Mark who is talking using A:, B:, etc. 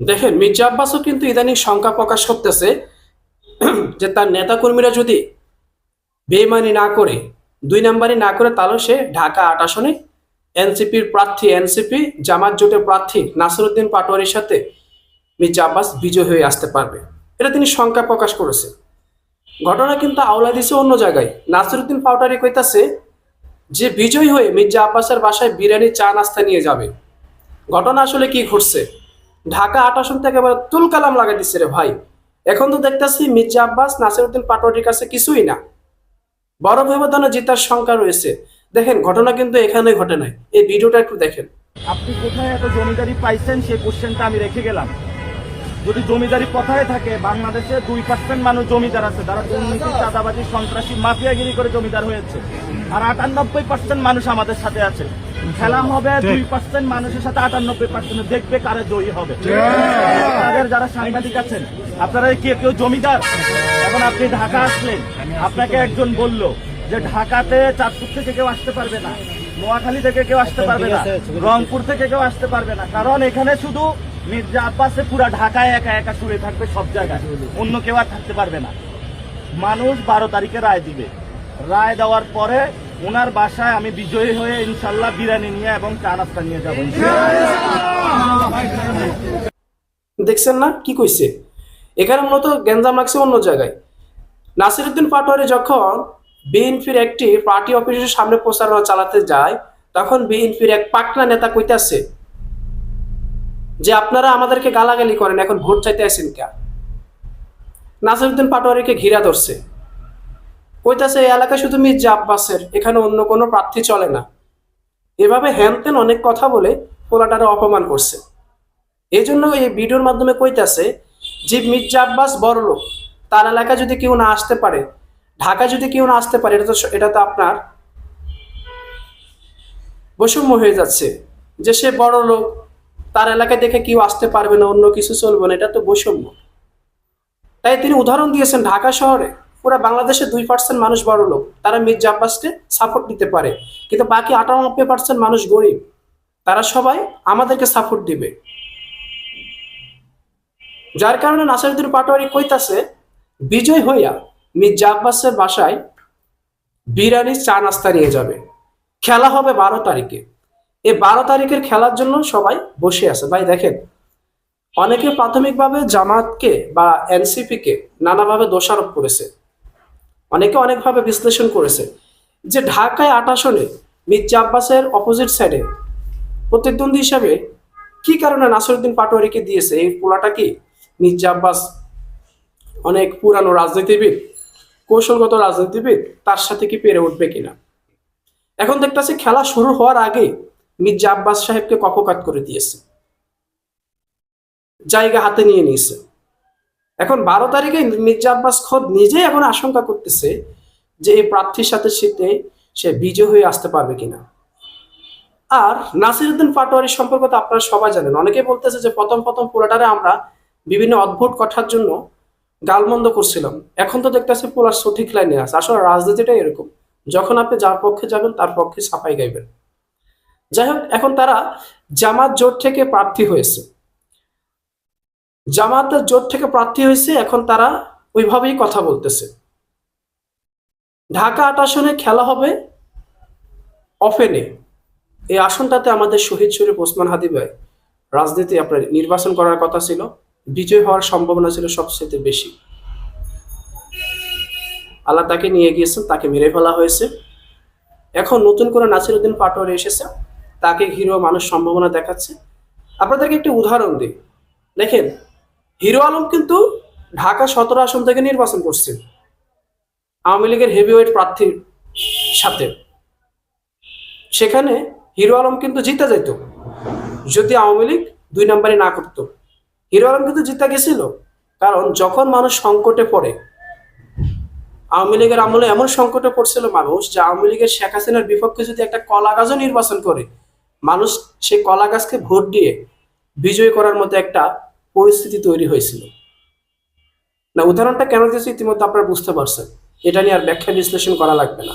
A: দেখেন, মির্জা আব্বাসও কিন্তু ইদানিং শঙ্কা প্রকাশ করতেছে যে তার নেতাকর্মীরা যদি বেইমানি না করে, দুই নাম্বারই না করে, তাহলে সে ঢাকা আট আসনে এনসিপির প্রার্থী, এনসিপি জামাত জোটের প্রার্থী নাসিরুদ্দিন পাটোয়ারির সাথে মির্জা আব্বাস বিজয় হয়ে আসতে পারবে। এটা তিনি শঙ্কা প্রকাশ করেছে। ঘটনা কিন্তু আওলা দিছে অন্য জায়গায়। নাসিরুদ্দিন পাটোয়ারি কইতাছে যে বিজয় হয়ে মির্জা আব্বাসের বাসায় বিরিয়ানি, চা, নাস্তা নিয়ে যাবে। ঘটনা আসলে কি ঘটছে? ঢাকা আট আসন থেকে এবার তুল কালাম লাগাই দিচ্ছে রে ভাই। এখন তো দেখতেছি মির্জা আব্বাস, নাসিরুদ্দিন পাটোয়ারির কাছে কিছুই না। বড় ব্যবধানে জেতার সংখ্যা রয়েছে। দেখেন, ঘটনা কিন্তু এখানে ঘটে নাই। এই ভিডিওটা একটু দেখেন।
B: আপনি কোথায় এত জমিদারি পাইছেন? সেই কোশ্চেনটা আমি রেখে গেলাম। যদি জমিদারি কথায় থাকে, বাংলাদেশে দুই পার্সেন্ট মানুষ জমিদার আছে। তারা দুর্নীতি, চাঁদাবাজি, সন্ত্রাসী, মাফিয়াগিরি করে জমিদার হয়েছে। আর আটানব্বই পার্সেন্ট মানুষ আমাদের সাথে আছে। খেলা হবে দুই পার্সেন্ট মানুষের সাথে আটানব্বই পার্সেন্ট দেখবে কারে জয়ী হবে। আপনাদের যারা সাংবাদিক আছেন আপনারা কি কেউ জমিদার? এখন আপনি ঢাকা আসলেন আপনাকে একজন বলল যে ঢাকাতে চাঁদপুর থেকে কেউ আসতে পারবে না নোয়াখালী থেকে কেউ আসতে পারবে না রংপুর থেকে কেউ আসতে পারবে না। কারণ এখানে শুধু মির্জা আব্বাসে পুরা ঢাকায় একা একা শুয়ে থাকবে সব জায়গায়। অন্য কেউ আর থাকতে পারবে না। মানুষ বারো তারিখে রায় দিবে। রায় দেওয়ার পরে ওনার বাসায় আমি বিজয়ী হয়ে ইনশাল্লাহ বিরিয়ানি নিয়ে এবং চা নাস্তা নিয়ে যাব
A: দেখছেন না? কি কইছে? এখানে মূলত গেঞ্জাম লাগছে অন্য জায়গায়। নাসিরুদ্দিন পাটোয়ারি যখন বিএনপির একটি পার্টি অফিসের সামনে প্রচারণা চালাতে যায়, তখন বিএনপির এক পাকনা নেতা কইতাছে যে, আপনারা আমাদেরকে গালাগালি করেন, এখন ভোট চাইতে আসেন কে? নাসিরুদ্দিন পাটোয়ারিকে ঘিরা ধরছে। কইতাছে, এই এলাকা শুধু মির্জা আব্বাসের, এখানে অন্য কোনো প্রার্থী চলে না। এভাবে হ্যানতেন অনেক কথা বলে পোলাটারে অপমান করছে। এই জন্য এই ভিডিওর মাধ্যমে কইতাছে যে, মির্জা আব্বাস বড় লোক, তার এলাকায় যদি কেউ না আসতে পারে ঢাকা যদি কেউ না আসতে পারে, এটা তো এটা তো আপনার বৈষম্য হয়ে যাচ্ছে যে, সে বড় লোক, তার এলাকায় দেখে কেউ আসতে পারবে না, অন্য কিছু চলবে না, এটা তো বৈষম্য। তাই তিনি উদাহরণ দিয়েছেন ঢাকা শহরে। পুরো বাংলাদেশের দুই পার্সেন্ট মানুষ বড় লোক। তারা মির্জা আব্বাসকে সাপোর্ট দিতে পারে। কিন্তু বাকি আটানব্বই পার্সেন্ট মানুষ গরিব। তারা সবাই আমাদেরকে সাপোর্ট দিবে। যার কারণে নাসিরুদ্দিন পাটোয়ারি কইতাছে, বিজয় হইয়া মির্জা আব্বাসের বাসায় বিরিয়ানি চা নাস্তা নিয়ে যাবে। খেলা হবে বারো তারিখে। এই বারো তারিখের খেলার জন্য সবাই বসে আছে। ভাই, দেখেন, অনেকে প্রাথমিকভাবে জামাতকে বা এনসিপিকে নানাভাবে দোষারোপ করেছে। অনেকে অনেকভাবে বিশ্লেষণ করেছে যে ঢাকায় আট আসনে মির্জা আব্বাসের অপোজিট সাইডে প্রতিদ্বন্দ্বী হিসাবে কি কারণে নাসিরুদ্দিন পাটোয়ারিকে দিয়েছে? এই পোলাটা কি? মির্জা আব্বাস অনেক পুরানো রাজনীতিবিদ, কৌশলগত রাজনীতিবিদ, তার সাথে কি পেরে উঠবে কিনা? এখন দেখতেছি খেলা শুরু হওয়ার আগে মির্জা আব্বাস সাহেবকে কপকাত করে দিয়েছে। জায়গা হাতে নিয়ে নিয়েছে। এখন বারো তারিখে মির্জা আব্বাস খোদ নিজেই এখন আশঙ্কা করতেছে যে এই প্রার্থীর সাথে শীতে সে বিজয় হয়ে আসতে পারবে কিনা। আর নাসিরুদ্দিন পাটোয়ারি সম্পর্কে তো আপনারা সবাই জানেন। অনেকে বলতেছে যে প্রথম প্রথম পোলাটারে আমরা বিভিন্ন অদ্ভুত কথার জন্য গালমন্দ করছিলাম। এখন তো দেখতেছি পোলার সঠিক লাইনে আছে। আসলে রাজনীতিটা এরকম। যখন আপনি যার পক্ষে যাবেন, তার পক্ষে ছাপাই গাইবেন। যাই হোক, এখন তারা জামাত জোট থেকে প্রার্থী হয়েছে। জামাতের জোট থেকে প্রার্থী হয়েছে, এখন তারা ওইভাবেই কথা বলতেছে। ঢাকা আট আসনে খেলা হবে অফেনে। এই আসনটাতে আমাদের শহীদ শরীফ ওসমান হাদি ভাই রাজনীতি আপনার নির্বাচন করার কথা ছিল, বিজয় হওয়ার সম্ভাবনা ছিল সবচেয়ে বেশি। আল্লাহ তাকে নিয়ে গিয়েছেন, তাকে মেরে ফেলা হয়েছে। এখন নতুন করে নাসিরুদ্দিন পাটোয়ারি এসেছে, তাকে হিরো মানুষ সম্ভাবনা দেখাচ্ছে। আপনাদেরকে একটি উদাহরণ দিই। দেখেন হিরো আলম কিন্তু ঢাকা সতেরো আসন থেকে নির্বাচন করছে আওয়ামী লীগের হেভিওয়েট প্রার্থীর সাথে। সেখানে হিরো আলম কিন্তু জিতে যেত যদি আওয়ামী লীগ দুই নম্বরে না করত। হিরো আলম কিন্তু জিতে গেছিল। কারণ যখন মানুষ সংকটে পড়ে, আওয়ামী লীগের আমলে এমন সংকটে পড়ছিল মানুষ যে আওয়ামী লীগের শেখ হাসিনার বিপক্ষে যদি একটা কলা গাছও নির্বাচন করে, মানুষ সেই কলা গাছকে ভোট দিয়ে বিজয় করার মতো একটা পরিস্থিতি তৈরি হয়েছিল। না, উদাহরণটা কেন দিয়েছে ইতিমধ্যে আপনারা বুঝতে পারছেন। এটা নিয়ে আর ব্যাখ্যা বিশ্লেষণ করা লাগবে না।